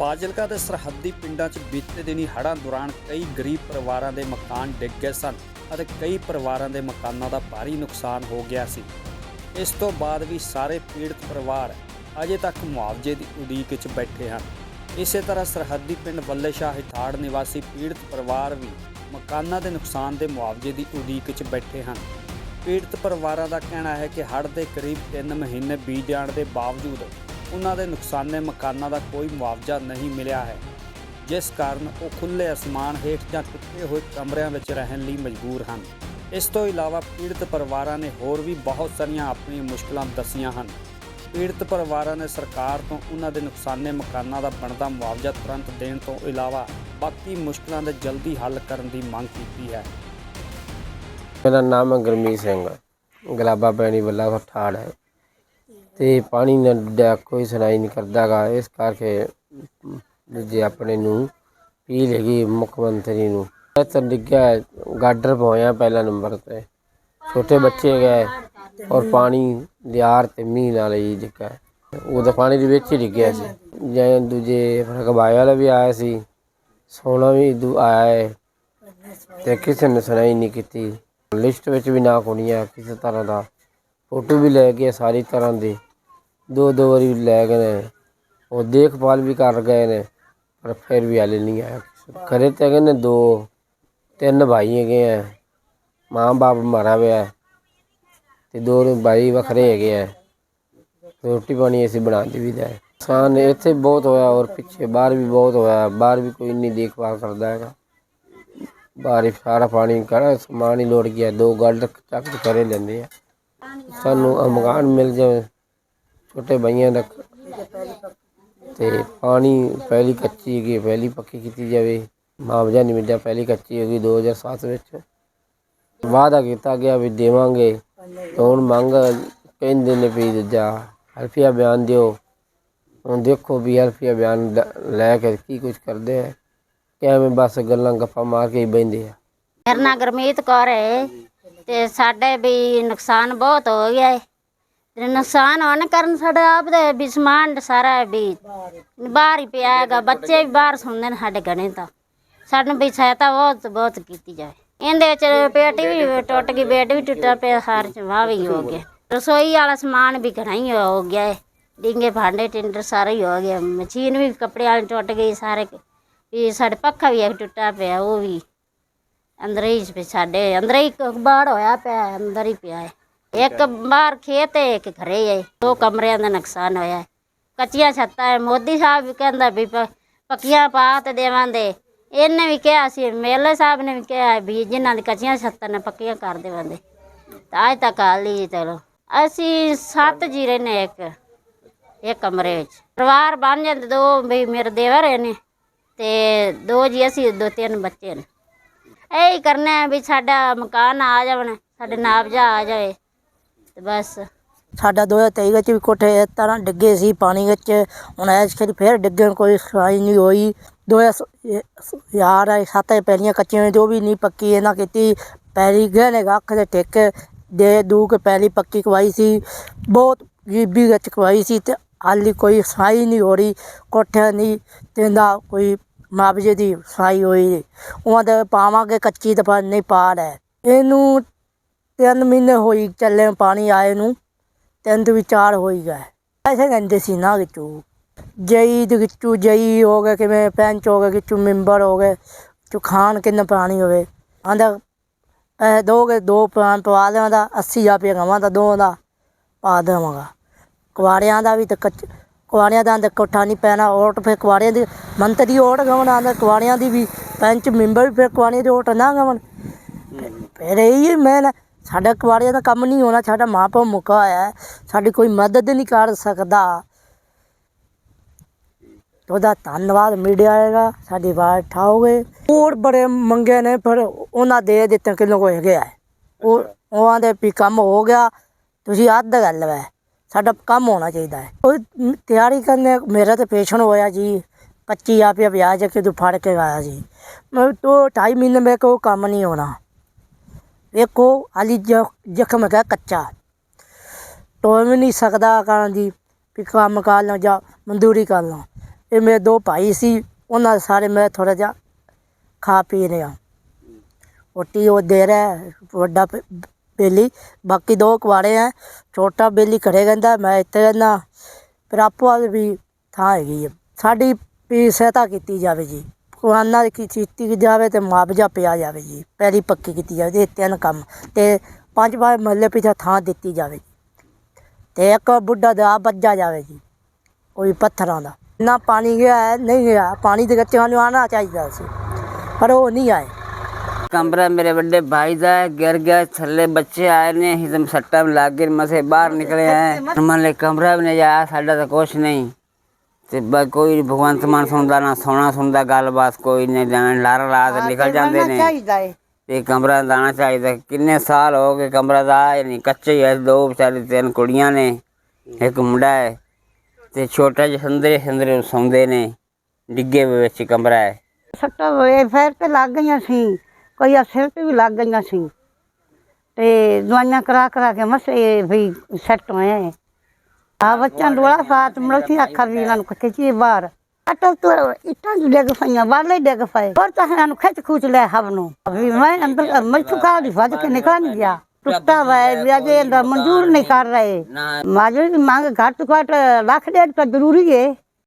ਫਾਜ਼ਿਲਕਾ ਦੇ ਸਰਹੱਦੀ ਪਿੰਡਾਂ 'ਚ ਬੀਤੇ ਦਿਨੀ ਹੜ੍ਹਾਂ ਦੌਰਾਨ ਕਈ ਗਰੀਬ ਪਰਿਵਾਰਾਂ ਦੇ ਮਕਾਨ ਡਿੱਗ ਗਏ ਸਨ ਅਤੇ ਕਈ ਪਰਿਵਾਰਾਂ ਦੇ ਮਕਾਨਾਂ ਦਾ ਭਾਰੀ ਨੁਕਸਾਨ ਹੋ ਗਿਆ ਸੀ। ਇਸ ਤੋਂ ਬਾਅਦ ਵੀ ਸਾਰੇ ਪੀੜਤ ਪਰਿਵਾਰ ਅਜੇ ਤੱਕ ਮੁਆਵਜ਼ੇ ਦੀ ਉਡੀਕ 'ਚ ਬੈਠੇ ਹਨ। ਇਸੇ ਤਰ੍ਹਾਂ ਸਰਹੱਦੀ ਪਿੰਡ ਬੱਲੇ ਸ਼ਾਹ ਹਿਠਾੜ ਨਿਵਾਸੀ ਪੀੜਤ ਪਰਿਵਾਰ ਵੀ ਮਕਾਨਾਂ ਦੇ ਨੁਕਸਾਨ ਦੇ ਮੁਆਵਜ਼ੇ ਦੀ ਉਡੀਕ 'ਚ ਬੈਠੇ ਹਨ। ਪੀੜਤ ਪਰਿਵਾਰਾਂ ਦਾ ਕਹਿਣਾ ਹੈ ਕਿ ਹੜ੍ਹ ਦੇ ਕਰੀਬ 3 ਮਹੀਨੇ ਬੀਤ ਜਾਣ ਦੇ ਬਾਵਜੂਦ ਉਹਨਾਂ ਦੇ ਨੁਕਸਾਨੇ ਮਕਾਨਾਂ ਦਾ ਕੋਈ ਮੁਆਵਜ਼ਾ ਨਹੀਂ ਮਿਲਿਆ ਹੈ। ਜਿਸ ਕਾਰਨ ਉਹ ਖੁੱਲੇ ਅਸਮਾਨ ਹੇਠ ਜਾਂ ਟੁੱਟੇ ਹੋਏ ਕਮਰਿਆਂ ਵਿੱਚ ਰਹਿਣ ਲਈ ਮਜਬੂਰ ਹਨ। ਇਸ ਤੋਂ ਇਲਾਵਾ ਪੀੜਤ ਪਰਿਵਾਰਾਂ ਨੇ ਹੋਰ ਵੀ ਬਹੁਤ ਸਾਰੀਆਂ ਆਪਣੀਆਂ ਮੁਸ਼ਕਲਾਂ ਦੱਸੀਆਂ ਹਨ। ਪੀੜਤ ਪਰਿਵਾਰਾਂ ਨੇ ਸਰਕਾਰ ਤੋਂ ਉਹਨਾਂ ਦੇ ਨੁਕਸਾਨੇ ਮਕਾਨਾਂ ਦਾ ਬਣਦਾ ਮੁਆਵਜ਼ਾ ਤੁਰੰਤ ਦੇਣ ਤੋਂ ਇਲਾਵਾ ਬਾਕੀ ਮੁਸ਼ਕਲਾਂ ਦੇ ਜਲਦੀ ਹੱਲ ਕਰਨ ਦੀ ਮੰਗ ਕੀਤੀ ਹੈ। ਮੇਰਾ ਨਾਮ ਹੈ ਗੁਰਮੀਤ ਸਿੰਘ ਗਲਾਬਾ ਪੈਣੀ ਵੱਲਾ ਠਾੜ ਹੈ। ਤੇ ਪਾਣੀ ਨਾਲ ਡਿਆ, ਕੋਈ ਸੁਣਾਈ ਨਹੀਂ ਕਰਦਾਗਾ। ਇਸ ਕਰਕੇ ਜੇ ਆਪਣੇ ਨੂੰ ਪੀਲ ਹੈਗੀ ਮੁੱਖ ਮੰਤਰੀ ਨੂੰ ਤਾਂ ਡਿੱਗਿਆ, ਗਾਡਰ ਪਹੁੰਚਿਆ ਪਹਿਲਾ ਨੰਬਰ ਤੇ। ਛੋਟੇ ਬੱਚੇ ਗਏ ਔਰ ਪਾਣੀ ਦਿਆਰ ਤੇ ਮੀਂਹ ਨਾਲ ਹੀ ਡਿੱਗਾ ਉਹ ਤਾਂ ਪਾਣੀ ਦੇ ਵਿੱਚ ਹੀ ਡਿੱਗਿਆ ਸੀ। ਜਾਂ ਦੂਜੇ ਰਕਬਾਏ ਵਾਲਾ ਵੀ ਆਇਆ ਸੀ ਸੋਨਾ ਵੀ ਦੂ ਆਇਆ ਹੈ ਤੇ ਕਿਸੇ ਨੇ ਸੁਣਾਈ ਨਹੀਂ ਕੀਤੀ। ਲਿਸਟ ਵਿੱਚ ਵੀ ਨਾ ਕੋਣੀ ਹੈ ਕਿਸੇ ਤਰ੍ਹਾਂ ਦਾ। ਫੋਟੋ ਵੀ ਲੈ ਕੇ ਸਾਰੀ ਤਰ੍ਹਾਂ ਦੀ। ਦੋ ਦੋ ਵਾਰੀ ਲੈ ਗਏ ਨੇ। ਉਹ ਦੇਖਭਾਲ ਵੀ ਕਰ ਗਏ ਨੇ, ਪਰ ਫਿਰ ਵੀ ਹਾਲੇ ਨਹੀਂ ਆਇਆ। ਘਰੇ ਤੇ ਹੈਗੇ ਨੇ ਦੋ, ਤਿੰਨ ਭਾਈ ਹੈਗੇ ਆ। ਮਾਂ ਬਾਪ ਮਾਰਾ ਹੋਇਆ ਹੈ ਤੇ ਦੋ ਭਾਈ ਵੱਖਰੇ ਹੈਗੇ ਆ। ਰੋਟੀ ਪਾਣੀ ਅਸੀਂ ਬਣਾਉਂਦੇ ਵੀ ਦਾ ਨੁਕਸਾਨ ਇੱਥੇ ਬਹੁਤ ਹੋਇਆ ਔਰ ਪਿੱਛੇ ਬਾਹਰ ਵੀ ਬਹੁਤ ਹੋਇਆ। ਬਾਹਰ ਵੀ ਕੋਈ ਨਹੀਂ ਦੇਖਭਾਲ ਕਰਦਾ ਹੈਗਾ। ਬਾਹਰ ਸਾਰਾ ਪਾਣੀ ਕਰ ਸਮਾਨ ਹੀ ਲੋੜ ਗਿਆ। ਦੋ ਗੱਲ ਚੱਕ ਕੇ ਕਰੇ ਲੈਂਦੇ ਆ। ਸਾਨੂੰ ਮਕਾਨ ਮਿਲ ਜਾਵੇ। ਛੋਟੇ ਭਾਈਆਂ ਦਾ ਤੇ ਪਾਣੀ ਪਹਿਲੀ ਕੱਚੀ ਹੈਗੀ, ਪਹਿਲੀ ਪੱਕੀ ਕੀਤੀ ਜਾਵੇ। ਮੁਆਵਜ਼ਾ ਨਹੀਂ ਮਿਲਿਆ, ਪਹਿਲੀ ਕੱਚੀ ਹੈਗੀ 2007 ਵਿੱਚ। ਵਾਅਦਾ ਕੀਤਾ ਗਿਆ ਵੀ ਦੇਵਾਂਗੇ। ਤੇ ਹੁਣ ਮੰਗ ਕਹਿੰਦੇ ਨੇ ਵੀ ਦੂਜਾ ਹਲਫੀਆ ਬਿਆਨ ਦਿਓ। ਹੁਣ ਦੇਖੋ ਵੀ ਹਲਫੀਆ ਬਿਆਨ ਲੈ ਕੇ ਕੀ ਕੁਝ ਕਰਦੇ ਆ। ਕਿਵੇਂ ਬਸ ਗੱਲਾਂ ਗੱਪਾਂ ਮਾਰ ਕੇ ਹੀ ਬਹਿੰਦੇ ਆ। ਮੇਰਾ ਨਾਂ ਗੁਰਮੀਤ ਕੌਰ ਹੈ ਤੇ ਸਾਡੇ ਵੀ ਨੁਕਸਾਨ ਬਹੁਤ ਹੋ ਗਿਆ ਹੈ ਨੁਕਸਾਨ ਹੋਣ ਕਾਰਨ ਸਾਡੇ ਆਪ ਦਾ ਵੀ ਸਮਾਨ ਸਾਰਾ ਵੀ ਬਾਹਰ ਹੀ ਪਿਆ ਹੈਗਾ, ਬੱਚੇ ਵੀ ਬਾਹਰ ਸੁਣਦੇ ਨੇ ਸਾਡੇ ਗਣੇ ਤਾਂ। ਸਾਨੂੰ ਵੀ ਸਹਾਇਤਾ ਬਹੁਤ ਬਹੁਤ ਕੀਤੀ ਜਾਵੇ ਇਹਦੇ ਵਿੱਚ ਪੇਟੀ ਵੀ ਟੁੱਟ ਗਈ ਬੈੱਡ ਵੀ ਟੁੱਟਾ ਪਿਆ, ਸਾਰ ਚ ਵਾਹ ਵੀ ਹੋ ਗਿਆ। ਰਸੋਈ ਵਾਲਾ ਸਮਾਨ ਵੀ ਘਣਾ ਹੀ ਹੋ ਗਿਆ ਹੈ ਡਿੰਗੇ, ਭਾਂਡੇ, ਟਿੰਡਰ ਸਾਰਾ ਹੀ ਹੋ ਗਿਆ ਮਸ਼ੀਨ ਵੀ ਕੱਪੜੇ ਵਾਲੀ ਟੁੱਟ ਗਈ ਸਾਰੇ ਵੀ ਸਾਡੇ ਪੱਖਾ ਵੀ ਇੱਕ ਟੁੱਟਾ ਪਿਆ, ਉਹ ਵੀ ਅੰਦਰ ਹੀ ਸਾਡੇ, ਅੰਦਰ ਹੀ ਬਾੜ ਹੋਇਆ ਪਿਆ, ਅੰਦਰ ਹੀ ਪਿਆ ਹੈ ਇੱਕ ਬਾਹਰ ਖੇਤ ਹੈ, ਇੱਕ ਘਰੇ ਹੈ। ਦੋ ਕਮਰਿਆਂ ਦਾ ਨੁਕਸਾਨ ਹੋਇਆ ਹੈ। ਕੱਚੀਆਂ ਛੱਤਾਂ ਹੈ। ਮੋਦੀ ਸਾਹਿਬ ਵੀ ਕਹਿੰਦਾ ਵੀ ਪ- ਪੱਕੀਆਂ ਪਾ ਤੇ ਦੇਵਾਂਦੇ ਇਹਨੇ ਵੀ ਕਿਹਾ ਸੀ, ਮੇਲੇ ਸਾਹਿਬ ਨੇ ਵੀ ਕਿਹਾ ਵੀ ਜਿਨ੍ਹਾਂ ਦੀ ਕੱਚੀਆਂ ਛੱਤਾਂ ਨੇ ਪੱਕੀਆਂ ਕਰ ਦੇਵਾਂਦੇ ਤਾਂ ਅੱਜ ਤੱਕ ਹਾਲੀ ਚਲੋ। ਅਸੀਂ ਸੱਤ ਜੀ ਰਹਿੰਦੇ ਹਾਂ ਇੱਕ ਇਹ ਕਮਰੇ ਵਿੱਚ। ਪਰਿਵਾਰ ਬਣ ਜਾਂਦੇ ਦੋ ਵੀ ਮੇਰੇ ਦੇਵਰ ਨੇ ਤੇ ਦੋ ਜੀ ਅਸੀਂ, ਦੋ ਤਿੰਨ ਬੱਚੇ ਨੇ। ਇਹ ਹੀ ਕਰਨਾ ਹੈ ਵੀ ਸਾਡਾ ਮਕਾਨ ਆ ਜਾਵਣ, ਸਾਡੇ ਨਾਬਜਾ ਆ ਜਾਵੇ। ਤੇ ਬਸ। ਸਾਡਾ 2023 ਵਿੱਚ ਵੀ ਕੋਠੇ ਇਸ ਤਰ੍ਹਾਂ ਡਿੱਗੇ ਸੀ ਪਾਣੀ ਵਿੱਚ। ਹੁਣ ਐਸ ਫਿਰ ਫਿਰ ਡਿੱਗਣ ਕੋਈ ਸਫ਼ਾਈ ਨਹੀਂ ਹੋਈ। 2000 ਸੱਤ ਪਹਿਲੀਆਂ ਕੱਚੀਆਂ ਜੋ ਵੀ ਨਹੀਂ ਪੱਕੀ ਇਹਨਾਂ ਕੀਤੀ। ਪੈਰੀ ਗਏ ਨੇ ਅੱਖ ਦੇ ਟਿਕ ਦੇ ਦੂ ਕੇ ਪਹਿਲੀ ਪੱਕੀ ਕਵਾਈ ਸੀ। ਬਹੁਤ ਗਰੀਬੀ ਵਿੱਚ ਕਵਾਈ ਸੀ ਤੇ ਹਾਲੀ ਕੋਈ ਸਫ਼ਾਈ ਨਹੀਂ ਹੋ ਰਹੀ। ਕੋਠਿਆਂ ਨਹੀਂ ਤੇਂਦਾ ਕੋਈ ਮੁਆਵਜ਼ੇ ਦੀ ਸਫ਼ਾਈ ਹੋਈ। ਨਹੀਂ। ਉਹਨਾਂ ਦੇ ਪਾਵਾਂਗੇ ਕੱਚੀ ਤਾਂ ਨਹੀਂ ਪਾ ਲੈ ਇਹਨੂੰ ਤਿੰਨ ਮਹੀਨੇ ਹੋਈ ਚੱਲੇ ਪਾਣੀ ਆਏ ਨੂੰ, ਤਿੰਨ ਤੋਂ ਵਿਚਾਰ ਹੋਈ ਗਏ। ਐਸੇ ਕਹਿੰਦੇ ਸੀ ਨਾ ਵਿੱਚੋਂ ਜਈ ਦੇ ਵਿੱਚੋਂ ਜਈ ਹੋ ਗਏ ਕਿਵੇਂ, ਪੈਂਚ ਹੋ ਗਏ ਵਿੱਚੋਂ ਮੈਂਬਰ ਹੋ ਗਏ ਚੋ ਖਾਣ ਕਿੰਨਾ ਪਾਣੀ ਹੋਵੇ। ਆਂਦਾ, ਇਹ ਦੋਗੇ ਦੋ ਪਾਣ ਪਵਾ ਦੇਵਾਂਗਾ 80 ਰੁਪਏ ਗਵਾਂ ਦਾ ਦੋ ਦਾ ਪਾ ਦੇਵਾਂਗਾ। ਕੁਆੜਿਆਂ ਦਾ ਵੀ ਤੇ ਕੱਚ, ਕੁਆੜਿਆਂ ਦਾ ਤਾਂ ਕੋਠਾ ਨਹੀਂ ਪੈਣਾ, ਔਟ ਫਿਰ ਕੁਆੜਿਆਂ ਦੀ, ਮੰਤਰੀ ਓਟ ਗਵਣ ਆਂਦਾ, ਕੁਆੜਿਆਂ ਦੀ ਵੀ ਪੈਂਚ ਮੈਂਬਰ ਵੀ ਫਿਰ ਕੁਆੜਿਆਂ ਦੀ ਓਟ ਨਾ ਗਵਣ। ਫਿਰ ਇਹ ਮੈਂ ਨਾ ਸਾਡਾ ਕੁਆੜਿਆਂ ਦਾ ਕੰਮ ਨਹੀਂ ਹੋਣਾ ਸਾਡਾ ਮਾਂ ਪਿਓ ਮੁੱਕਾ ਹੋਇਆ ਹੈ, ਸਾਡੀ ਕੋਈ ਮਦਦ ਨਹੀਂ ਕਰ ਸਕਦਾ। ਉਹਦਾ ਧੰਨਵਾਦ ਮੀਡੀਆ ਆਏਗਾ ਸਾਡੀ ਆਵਾਜ਼ ਉਠਾਓਗੇ। ਹੋਰ ਬੜੇ ਮੰਗੇ ਨੇ ਪਰ ਉਹਨਾਂ ਦੇ ਦਿੱਤੇ ਕਿਲੋ ਕੋ ਹੈਗੇ ਆ ਉਹ ਉਹਨਾਂ ਦੇ ਵੀ ਕੰਮ ਹੋ ਗਿਆ ਤੁਸੀਂ ਅੱਧ ਗੱਲ ਵੈ। ਸਾਡਾ ਕੰਮ ਹੋਣਾ ਚਾਹੀਦਾ ਹੈ। ਉਹ ਮ- ਤਿਆਰੀ ਕਰਨੇ ਮੇਰਾ ਤੇ ਪੇਸ਼ੈਂਟ ਹੋਇਆ ਜੀ 25 ਆਪਿਆ ਵਿਆਜ ਕਿ ਤੂੰ ਫੜ ਕੇ ਆਇਆ ਸੀ। ਮੈਂ ਤੋ ਢਾਈ ਮਹੀਨੇ ਮੇਰੇ ਕੋ ਕੰਮ ਨਹੀਂ ਹੋਣਾ। ਵੇਖੋ ਹਾਲੀ ਜ- ਜ਼ਖਮ ਹੈਗਾ ਕੱਚਾ। ਟੋਏ ਵੀ ਨਹੀਂ ਸਕਦਾ ਕਰਨ ਜੀ ਵੀ ਕੰਮ ਕਰ ਲਾਂ ਜਾਂ ਮਜ਼ਦੂਰੀ ਕਰ ਲਾਂ। ਇਹ ਮੇਰੇ ਦੋ ਭਾਈ ਸੀ, ਉਹਨਾਂ ਸਾਰੇ ਮੈਂ ਥੋੜਾ ਜਿਹਾ ਖਾ ਪੀ ਰਿਹਾ। ਰੋਟੀ ਉਹ ਦੇ ਰਿਹਾ, ਵੱਡਾ ਬੇਲੀ। ਬਾਕੀ ਦੋ ਕੁਆੜੇ ਆ, ਛੋਟਾ ਬੇਲੀ ਘਰੇ ਕਹਿੰਦਾ ਮੈਂ ਇੱਥੇ ਰਹਿੰਦਾ। ਫਿਰ ਆਪੋ ਆਪ ਵੀ ਥਾਂ ਹੈਗੀ ਹੈ ਸਾਡੀ ਵੀ ਸਹਾਇਤਾ ਕੀਤੀ ਜਾਵੇ ਜੀ। ਕੁਰਾਨਾ ਦੀ ਕੀਤੀ ਜਾਵੇ ਤੇ ਮੁਆਵਜ਼ਾ ਪਿਆ ਜਾਵੇ ਜੀ। ਪੈਰੀ ਪੱਕੀ ਕੀਤੀ ਜਾਵੇ ਇਹ ਤਿੰਨ ਕੰਮ ਤੇ ਪੰਜ ਪੰਜ ਮਹੱਲੇ ਪਿੱਛੇ ਥਾਂ ਦਿੱਤੀ ਜਾਵੇ ਤੇ ਇੱਕ ਬੁੱਢਾ ਦਾ ਬੱਜਾ ਜਾਵੇ ਜੀ ਕੋਈ ਪੱਥਰਾਂ ਦਾ। ਨਾ ਪਾਣੀ ਗਿਆ ਹੈ, ਨਹੀਂ ਗਿਆ ਪਾਣੀ ਦੇ ਗੱਚਿਆਂ ਨੂੰ ਆਉਣਾ ਚਾਹੀਦਾ ਸੀ ਪਰ ਉਹ ਨਹੀਂ ਆਏ। ਕਮਰਾ ਮੇਰੇ ਵੱਡੇ ਭਾਈ ਦਾ ਹੈ, ਗਿਰ ਗਿਆ ਥੱਲੇ ਬੱਚੇ ਆਏ ਨੇ ਹਿਦਮ ਸੱਟਾਂ ਲੱਗ ਗਏ ਮਸੇ ਬਾਹਰ ਨਿਕਲੇ ਆਏ ਮਨ ਲੈ ਕਮਰਾ ਵੀ ਨਹੀਂ ਜਾਇਆ ਸਾਡਾ ਤਾਂ ਕੁਛ ਨਹੀਂ। ਤੇ ਬ- ਕੋਈ ਭਗਵੰਤ ਮਾਨ ਸੁਣਦਾ ਨਾ ਸੋਣਾ ਸੁਣਦਾ ਗੱਲਬਾਤ ਕੋਈ ਨਹੀਂ ਜਾਣ ਲਾਰਾ ਲਾ ਕੇ ਨਿਕਲ ਜਾਂਦੇ ਨੇ। ਤੇ ਕਮਰਾ ਦਾਣਾ ਚਾਹੀਦਾ ਕਿੰਨੇ ਸਾਲ ਹੋ ਗਏ ਕਮਰਾ ਦਾ ਆਇਆ ਨਹੀਂ ਕੱਚੇ ਹੀ ਐ ਦੋ ਵਿਚਾਰੇ ਤਿੰਨ ਕੁੜੀਆਂ ਨੇ ਇੱਕ ਮੁੰਡਾ ਹੈ ਤੇ ਛੋਟਾ ਜਿਹਾ ਸੰਦਰੇ ਸੰਦਰੇ ਸੌਂਦੇ ਨੇ ਡਿੱਗੇ ਹੋਏ ਵਿੱਚ ਕਮਰਾ ਹੈ ਸੱਟਾਂ ਵੇ ਫੇਰ ਤੇ ਲੱਗ ਗਈਆਂ ਸੀ ਕੋਈ ਸਿਰ ਤੇ ਵੀ ਲੱਗ ਗਈਆਂ ਸੀ। ਤੇ ਦਵਾਈਆਂ ਕਰਾ ਕਰਾ ਕੇ ਮਸੇ ਵੀ ਸੈੱਟ ਹੋਏ ਆ ਬੱਚਾ ਡੋਲਾ ਸਾਤ ਮਲਕੀ ਅੱਖਾਂ ਵੀ ਇਹਨਾਂ ਨੂੰ ਖਿੱਚੀ ਬਾਹਰ। ਅਟਲ ਤੋਂ ਇੱਟਾਂ ਦੀ ਡਿੱਗ ਪਈਆਂ ਬਾਹਰਲੇ ਡਿੱਗ ਪਏ। ਪਰ ਤਾਂ ਇਹਨਾਂ ਨੂੰ ਖਿੱਚ ਖੂਚ ਲੈ ਹਵ ਨੂੰ। ਵੀ ਮੈਂ ਅੰਦਰ ਮੈਥੋਂ ਕਾਹ ਦੀ ਫੱਜ ਕੇ ਨਿਕਲ ਨਹੀਂ ਗਿਆ। ਟੁੱਟਾ ਵਾ ਵੀ ਅਜੇ ਇਹਦਾ ਮਨਜ਼ੂਰ ਨਹੀਂ ਕਰ ਰਹੇ। ਮਾਜਰੀ ਦੀ ਮੰਗ ਘੱਟ ਘੱਟ ਲੱਖ ਡੇਢ ਤਾਂ ਜ਼ਰੂਰੀ ਹੈ